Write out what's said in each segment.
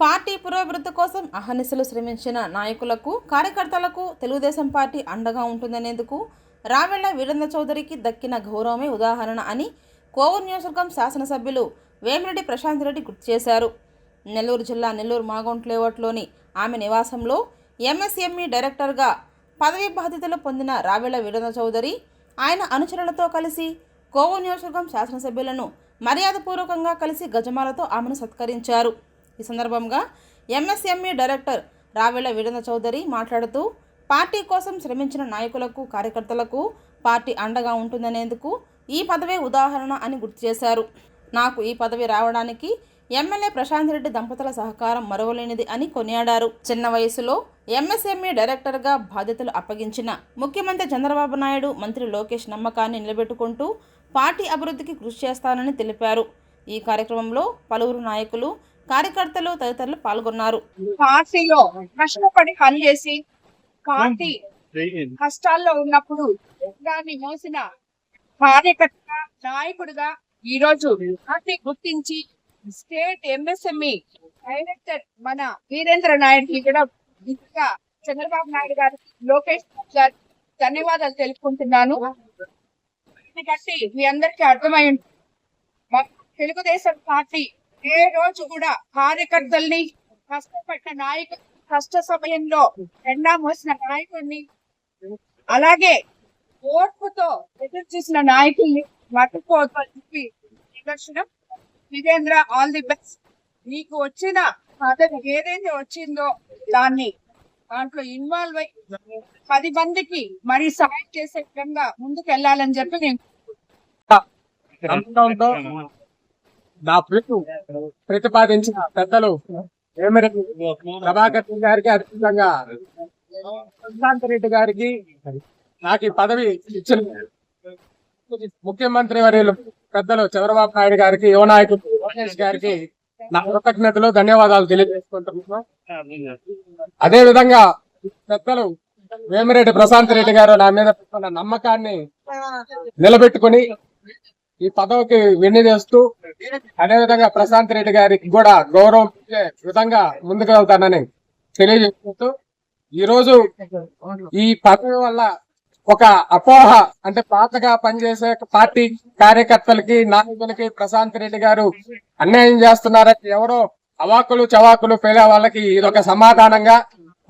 Party పురోభివృద్ధి కోసం అహర్నిశలు శ్రమించిన నాయకులకు కార్యకర్తలకు తెలుగుదేశం పార్టీ అండగా ఉంటుందనేందుకు రావెళ్ళ వీరేంద్ర చౌదరికి దక్కిన గౌరవమే ఉదాహరణ అని కోవూరు నియోజకవర్గం శాసనసభ్యులు వేమిరెడ్డి ప్రశాంత్ రెడ్డి గుర్తు చేశారు. నెల్లూరు జిల్లా నెల్లూరు మాగౌంట్ లేఅవుట్లోని ఆమె నివాసంలో ఎంఎస్ఎంఈ డైరెక్టర్గా పదవి బాధ్యతలు పొందిన రావెళ్ళ వీరేంద్ర చౌదరి ఆయన అనుచరులతో కలిసి కోవూరు నియోజకవర్గం శాసనసభ్యులను మర్యాదపూర్వకంగా కలిసి గజమాలతో ఆమెను సత్కరించారు. ఈ సందర్భంగా ఎంఎస్ఎంఈ డైరెక్టర్ రావెల వీరేంద్ర చౌదరి మాట్లాడుతూ పార్టీ కోసం శ్రమించిన నాయకులకు కార్యకర్తలకు పార్టీ అండగా ఉంటుందనేందుకు ఈ పదవే ఉదాహరణ అని గుర్తు చేశారు. నాకు ఈ పదవి రావడానికి ఎమ్మెల్యే ప్రశాంత్ రెడ్డి దంపతుల సహకారం మరవలేనిది అని కొనియాడారు. చిన్న వయసులో ఎంఎస్ఎంఈ డైరెక్టర్గా బాధ్యతలు అప్పగించిన ముఖ్యమంత్రి చంద్రబాబు నాయుడు మంత్రి లోకేష్ నమ్మకాన్ని నిలబెట్టుకుంటూ పార్టీ అభివృద్ధికి కృషి చేస్తానని తెలిపారు. ఈ కార్యక్రమంలో పలువురు నాయకులు కార్యకర్తలు తదితరులు పాల్గొన్నారు. పార్టీలో కష్టపడి పనిచేసి పార్టీ కష్టాల్లో ఉన్నప్పుడు దాన్ని మోసిన కార్యకర్త నాయకుడిగా ఈ రోజు పార్టీ గుర్తించి స్టేట్ ఎంఎస్ఎంఈ డైరెక్టర్ మన వీరేంద్ర నాయుడుకి కూడా ఇంకా చంద్రబాబు నాయుడు గారు లోకేష్ గారు ధన్యవాదాలు తెలుపుకుంటున్నాను. ఎందుకంటే మీ అందరికీ అర్థమై తెలుగుదేశం పార్టీ ఏ రోజు కూడా కార్యకర్తల్ని కష్టపడిన నాయకు కష్ట సమయంలో ఎండా మోసిన నాయకుడిని అలాగే ఓర్పుతో ఎదురు చూసిన నాయకుల్ని మట్టుకోవద్దు చెప్పి నిదర్శనం. Vijendra all the best. నీకు వచ్చిన అతను ఏదైతే వచ్చిందో దాన్ని దాంట్లో ఇన్వాల్వ్ అయ్యి పది మందికి మరి సహాయం చేసే విధంగా ముందుకు వెళ్ళాలని చెప్పి నేను నా పిలుపు ప్రతిపాదించిన పెద్దలు వేమిరెడ్డి ప్రభాకర్ రెడ్డి గారికి అద్భుతంగా ప్రశాంత్ రెడ్డి గారికి నాకు ఈ పదవి ఇచ్చిన ముఖ్యమంత్రి వర్యులు పెద్దలు చంద్రబాబు నాయుడు గారికి యువ నాయకుడు లోకేష్ గారికి నా కృతజ్ఞతలు ధన్యవాదాలు తెలియజేసుకుంటున్నాను. అదే విధంగా పెద్దలు వేమిరెడ్డి ప్రశాంత్ రెడ్డి గారు నా మీద నమ్మకాన్ని నిలబెట్టుకుని ఈ పదవికి వినియోగిస్తూ అదేవిధంగా ప్రశాంత్ రెడ్డి గారికి కూడా గౌరవం విధంగా ముందుకు వెళ్తానని తెలియజేస్తూ ఈ రోజు ఈ పదవి వల్ల ఒక అపోహ అంటే పాతగా పనిచేసే పార్టీ కార్యకర్తలకి నాయకులకి ప్రశాంత్ రెడ్డి గారు అన్యాయం చేస్తున్నారని ఎవరో అవాకులు చవాకులు పేలే వాళ్ళకి ఇది ఒక సమాధానంగా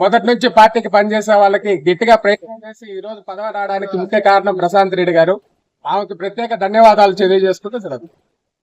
మొదటి నుంచి పార్టీకి పనిచేసే వాళ్ళకి గట్టిగా ప్రయత్నం చేసి ఈ రోజు పదవి రావడానికి ముఖ్య కారణం ప్రశాంత్ రెడ్డి గారు. ఆమెకు ప్రత్యేక ధన్యవాదాలు తెలియజేసుకుంటూ సార్